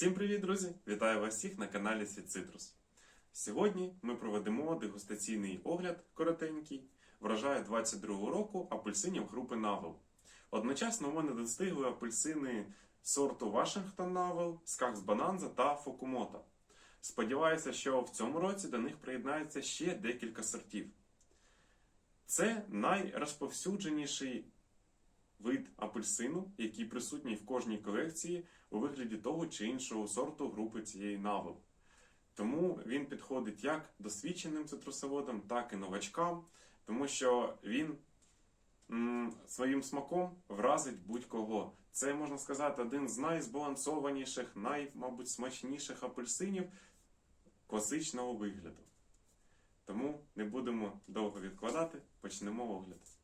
Всім привіт, друзі! Вітаю вас всіх на каналі Світ Цитрус. Сьогодні ми проведемо дегустаційний огляд коротенький врожаю 22 року апельсинів групи Навел. Одночасно у мене достигли апельсини сорту Вашингтон Навел, Скакс Бананза та Фокумота. Сподіваюся, що в цьому році до них приєднається ще декілька сортів. Це найрозповсюдженіший вид апельсину, який присутній в кожній колекції у вигляді того чи іншого сорту групи цієї навел. Тому він підходить як досвідченим цитрусоводам, так і новачкам, тому що він своїм смаком вразить будь-кого. Це можна сказати один з найзбалансованіших, най, мабуть, смачніших апельсинів класичного вигляду. Тому не будемо довго відкладати, почнемо огляд.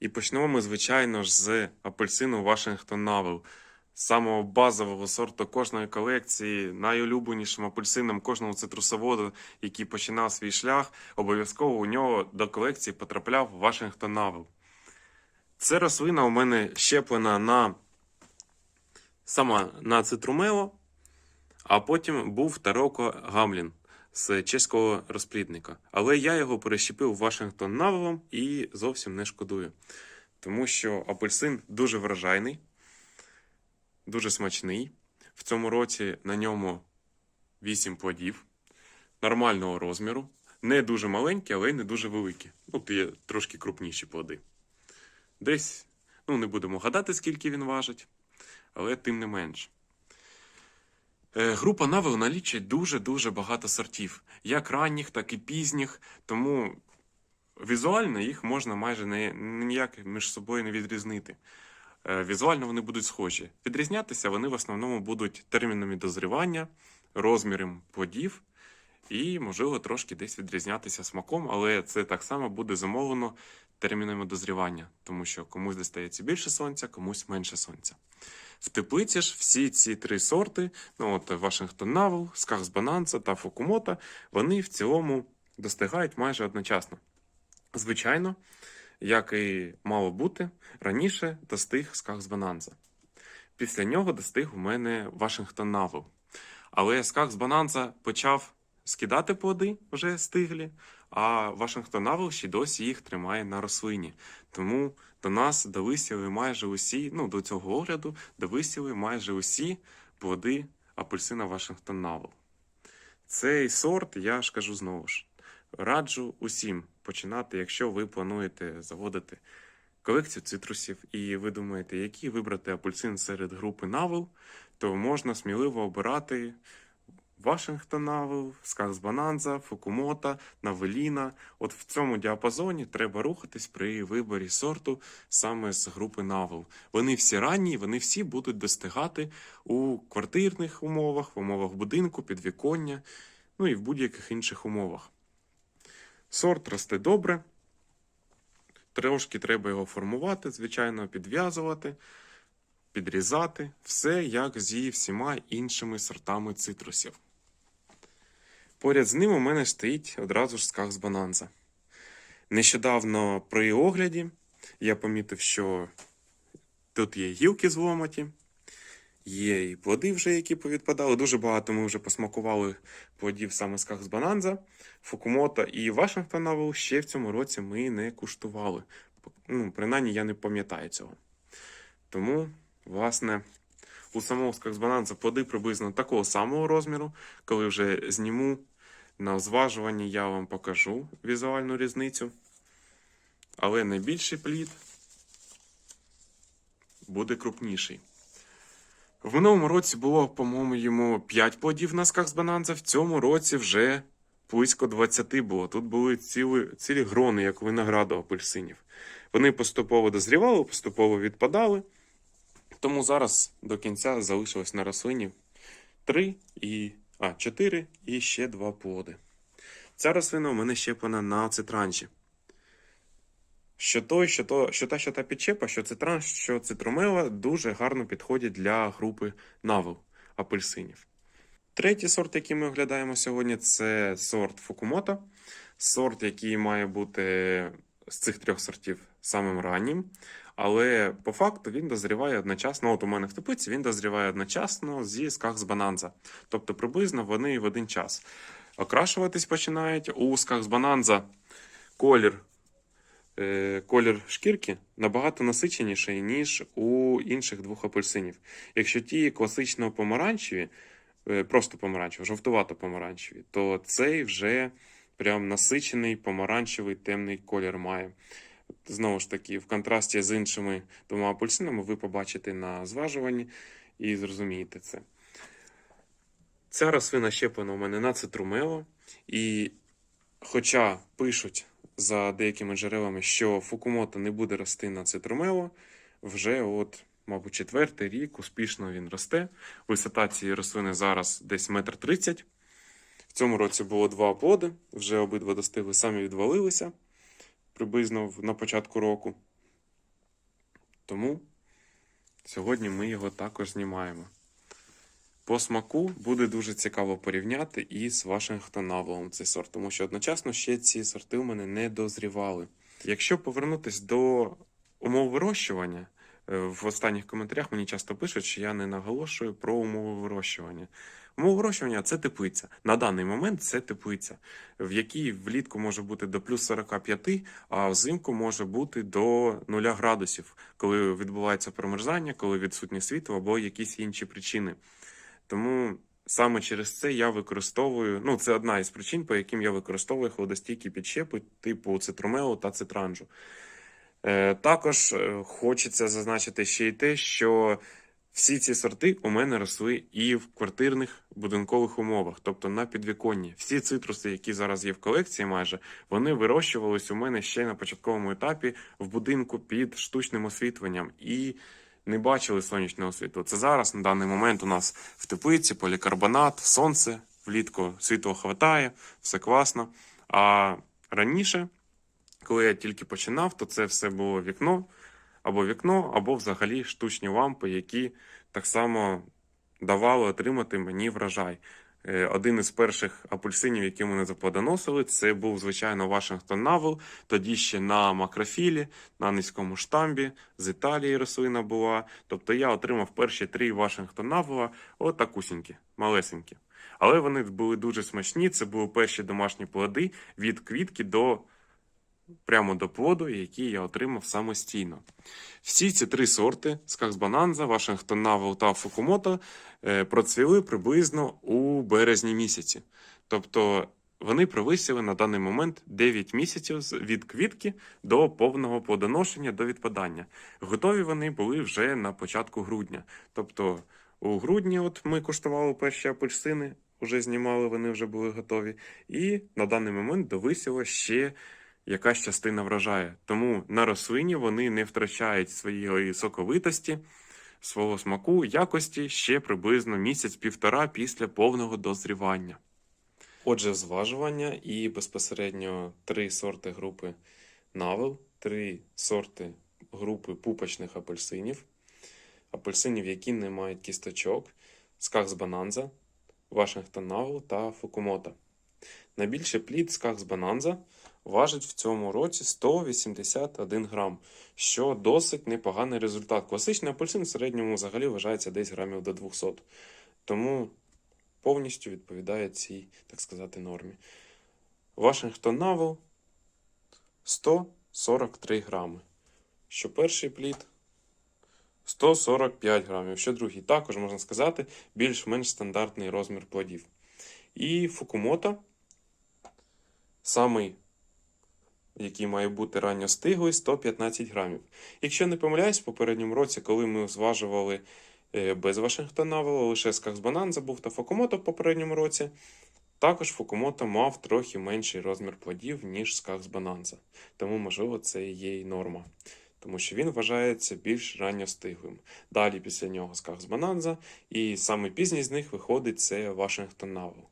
І почнемо ми, звичайно ж, з апельсину Вашингтон Навел. Самого базового сорту кожної колекції, найулюбленішим апельсином кожного цитрусоводу, який починав свій шлях, обов'язково у нього до колекції потрапляв Вашингтон Навел. Це рослина у мене щеплена на сама на цитрумело, а потім був Тароко Гамлін з чеського розплідника. Але я його перещепив Вашингтон Навелом і зовсім не шкодую. Тому що апельсин дуже вражайний, дуже смачний. В цьому році на ньому 8 плодів нормального розміру. Не дуже маленькі, але й не дуже великі. Ну, є трошки крупніші плоди. Десь, ну, не будемо гадати, скільки він важить, але тим не менш. Е, Група Навел налічить дуже-дуже багато сортів, як ранніх, так і пізніх, тому візуально їх можна майже не, ніяк між собою не відрізнити. Е, Візуально вони будуть схожі. Відрізнятися вони в основному будуть термінами дозрівання, розміром плодів і, можливо, трошки десь відрізнятися смаком, але це так само буде замовлено термінами дозрівання, тому що комусь достається більше сонця, комусь менше сонця. В теплиці ж всі ці три сорти, ну от Вашингтон Навел, Скакс Бананца та Фокумота, вони в цілому достигають майже одночасно. Звичайно, як і мало бути, раніше достиг Скакс Бананза. Після нього достиг у мене Вашингтон Навел. Але Скакс Бананза почав скидати плоди вже стиглі, а Вашингтон Навел ще досі їх тримає на рослині. Тому до нас довисіли майже усі, ну до цього огляду довисіли майже усі плоди апельсина Вашингтон Навел. Цей сорт, я ж кажу знову ж, раджу усім починати, якщо ви плануєте заводити колекцію цитрусів, і ви думаєте, який вибрати апельсин серед групи Навел, то можна сміливо обирати Вашингтон Навел, Скакс Бананза, Фукумота, Навеліна. От в цьому діапазоні треба рухатись при виборі сорту саме з групи Навел. Вони всі ранні, вони всі будуть достигати у квартирних умовах, в умовах будинку, підвіконня, ну і в будь-яких інших умовах. Сорт росте добре. Трошки треба його формувати, звичайно, підв'язувати, підрізати. Все як зі всіма іншими сортами цитрусів. Поряд з ним у мене стоїть одразу ж скакс бананза. Нещодавно при огляді я помітив, що тут є гілки зломаті, є і плоди вже, які повідпадали. Дуже багато ми вже посмакували плодів саме скакс бананза, Фукумота і Вашингтон Навел ще в цьому році ми не куштували. Ну, принаймні я не пам'ятаю цього. Тому, власне, у самого скаксбананца плоди приблизно такого самого розміру. Коли вже зніму на зважуванні, я вам покажу візуальну різницю. Але найбільший плід буде крупніший. В минулому році було, по-моєму, йому 5 плодів на скаксбананца, в цьому році вже близько 20 було. Тут були цілі, цілі грони, як винограду апельсинів. Вони поступово дозрівали, поступово відпадали. Тому зараз до кінця залишилось на рослині 3 і. А, 4 і ще 2 плоди. Ця рослина у мене щеплена на цитранжі. Що той, що, то, що та, що та підчепа, що цитранж, що цитрумела дуже гарно підходять для групи навел апельсинів. Третій сорт, який ми оглядаємо сьогодні, це сорт Фукумото. Сорт, який має бути з цих трьох сортів самим раннім. Але по факту він дозріває одночасно. От у мене в теплиці він дозріває одночасно зі скагс бананза. Тобто приблизно вони в один час. Окрашуватись починають у скагс бананза колір, е, колір шкірки набагато насиченіший, ніж у інших двох апельсинів. Якщо ті класично помаранчеві, е, просто помаранчеві, жовтувато помаранчеві, то цей вже прям насичений помаранчевий темний колір має. Знову ж таки, в контрасті з іншими двома апельсинами ви побачите на зважуванні і зрозумієте це. Ця рослина щеплена у мене на цитрумело, і хоча пишуть за деякими джерелами, що Фукумото не буде рости на цитрумело, вже от, мабуть, четвертий рік успішно він росте. Висота цієї рослини зараз десь метр тридцять. В цьому році було два плоди, вже обидва достигли, самі відвалилися приблизно на початку року. Тому сьогодні ми його також знімаємо. По смаку буде дуже цікаво порівняти із Вашингтон цей сорт, тому що одночасно ще ці сорти у мене не дозрівали. Якщо повернутися до умов вирощування, в останніх коментарях мені часто пишуть, що я не наголошую про умови вирощування. Умови вирощування це теплиця. На даний момент це теплиця, в якій влітку може бути до плюс 45, а взимку може бути до 0 градусів, коли відбувається промерзання, коли відсутнє світло або якісь інші причини. Тому саме через це я використовую. Ну, це одна із причин, по яким я використовую холодостійкі підщепи типу цитрумелу та цитранжу. Е, також е, хочеться зазначити ще й те, що всі ці сорти у мене росли і в квартирних будинкових умовах, тобто на підвіконні. Всі цитруси, які зараз є в колекції, майже вони вирощувались у мене ще на початковому етапі в будинку під штучним освітленням і не бачили сонячного світла. Це зараз на даний момент у нас в теплиці полікарбонат, сонце, влітку світло хватає, все класно. А раніше, коли я тільки починав, то це все було вікно або вікно, або взагалі штучні лампи, які так само давали отримати мені врожай. Е, Один із перших апельсинів, які мене заплодоносили, це був, звичайно, Вашингтон Навел, тоді ще на макрофілі, на низькому штамбі, з Італії рослина була. Тобто я отримав перші три Вашингтон Навела, отакусінькі, малесенькі. Але вони були дуже смачні, це були перші домашні плоди від квітки до прямо до плоду, який я отримав самостійно. Всі ці три сорти Скакс Бананза, Вашингтон Навел та Фукумото е, процвіли приблизно у березні місяці. Тобто вони провисіли на даний момент 9 місяців від квітки до повного плодоношення до відпадання. Готові вони були вже на початку грудня. Тобто у грудні от ми куштували перші апельсини, вже знімали, вони вже були готові. І на даний момент довисіло ще якась частина врожаю. Тому на рослині вони не втрачають своєї соковитості, свого смаку, якості ще приблизно місяць-півтора після повного дозрівання. Отже, зважування і безпосередньо три сорти групи навел, три сорти групи пупочних апельсинів, апельсинів, які не мають кісточок, скакс бананза, Вашингтон Навел та Фукумото. Найбільший плід скакс бананза важить в цьому році 181 грам, що досить непоганий результат. Класичний апельсин в середньому взагалі вважається десь грамів до 200. Тому повністю відповідає цій, так сказати, нормі. Вашингтон Навел 143 грами. Що перший плід 145 грамів, що другий також можна сказати більш-менш стандартний розмір плодів. І Фукумото самий, який має бути ранньостиглий, 115 грамів. Якщо не помиляюсь, в попередньому році, коли ми зважували е, без Вашингтона, лише Скакс Бананза був та Фукумото в попередньому році, також Фукумото мав трохи менший розмір плодів, ніж Скакс Бананза. Тому, можливо, це і є й норма. Тому що він вважається більш ранньостиглим. Далі після нього Скакс Бананза, і саме пізній з них виходить це Вашингтон Навел.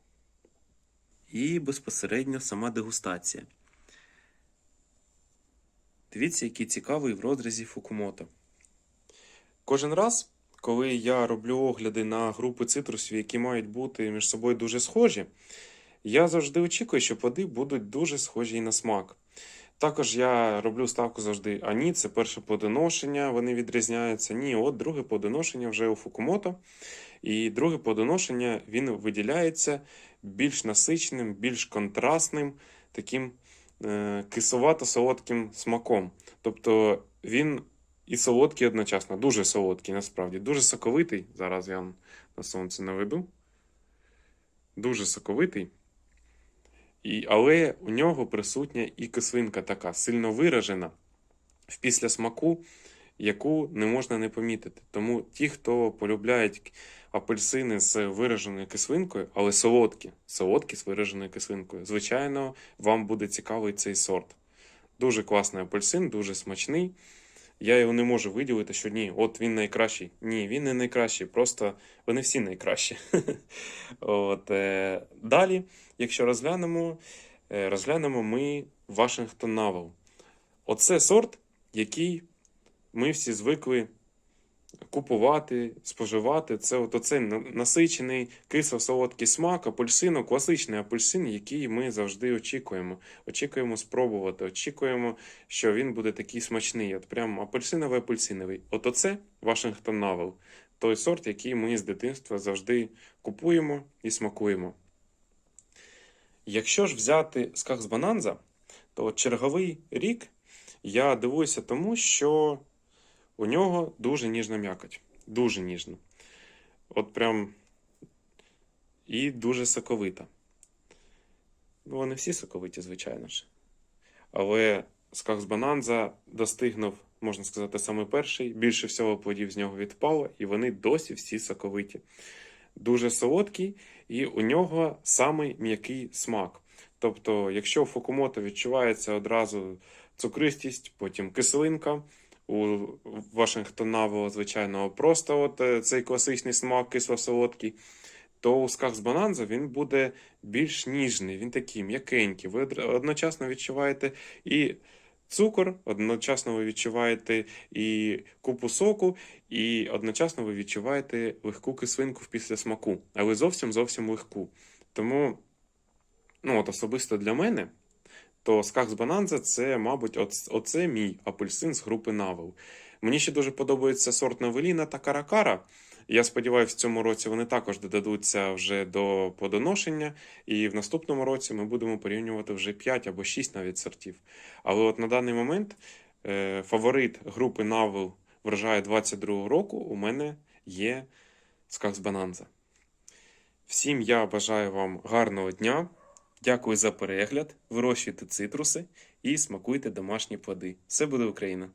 І безпосередньо сама дегустація. Дивіться, який цікавий в розрізі Фукумото. Кожен раз, коли я роблю огляди на групи цитрусів, які мають бути між собою дуже схожі, я завжди очікую, що плоди будуть дуже схожі і на смак. Також я роблю ставку завжди Ані, це перше плодоношення, вони відрізняються. Ні, от друге плодоношення вже у Фукумото. І друге плодоношення він виділяється більш насиченим, більш контрастним, таким е, кисловато-солодким смаком. Тобто він і солодкий одночасно, дуже солодкий насправді, дуже соковитий. Зараз я вам на сонце наведу. Дуже соковитий. І, але у нього присутня і кислинка така сильно виражена в післясмаку, яку не можна не помітити. Тому ті, хто полюбляють апельсини з вираженою кислинкою, але солодкі, солодкі з вираженою кислинкою, звичайно, вам буде цікавий цей сорт. Дуже класний апельсин, дуже смачний. Я його не можу виділити, що ні, от він найкращий. Ні, він не найкращий, просто вони всі найкращі. От, е, далі, якщо розглянемо, е, розглянемо ми Вашингтон Навел. Оце сорт, який ми всі звикли купувати, споживати. Це от оцей насичений кисло-солодкий смак апельсину, класичний апельсин, який ми завжди очікуємо. Очікуємо спробувати, очікуємо, що він буде такий смачний. От прям апельсиновий апельсиновий. От оце Вашингтон Навел. Той сорт, який ми з дитинства завжди купуємо і смакуємо. Якщо ж взяти Скахс Бананза, то черговий рік я дивуюся тому, що у нього дуже ніжна м'якоть. Дуже ніжна. От прям і дуже соковита. Ну, вони всі соковиті, звичайно ж. Але Скахс Бананза достигнув, можна сказати, саме перший. Більше всього плодів з нього відпало, і вони досі всі соковиті. Дуже солодкий, і у нього самий м'який смак. Тобто, якщо у Фукумото відчувається одразу цукристість, потім кислинка, у Вашингтон Навело, звичайно, просто от е, цей класичний смак кисло-солодкий, то у Скахс Бананза він буде більш ніжний, він такий м'якенький. Ви одночасно відчуваєте і цукор, одночасно ви відчуваєте і купу соку, і одночасно ви відчуваєте легку кислинку в післясмаку, але зовсім зовсім легку. Тому, ну от особисто для мене, то Скахс Бананза це, мабуть, оце мій апельсин з групи Навел. Мені ще дуже подобається сорт Навеліна та Каракара. Я сподіваюся, в цьому році вони також додадуться вже до подоношення, і в наступному році ми будемо порівнювати вже 5 або 6 навіть сортів. Але от на даний момент е, фаворит групи Навел врожаю 22 року у мене є Скахс Бананза. Всім я бажаю вам гарного дня. Дякую за перегляд. Вирощуйте цитруси і смакуйте домашні плоди. Все буде Україна!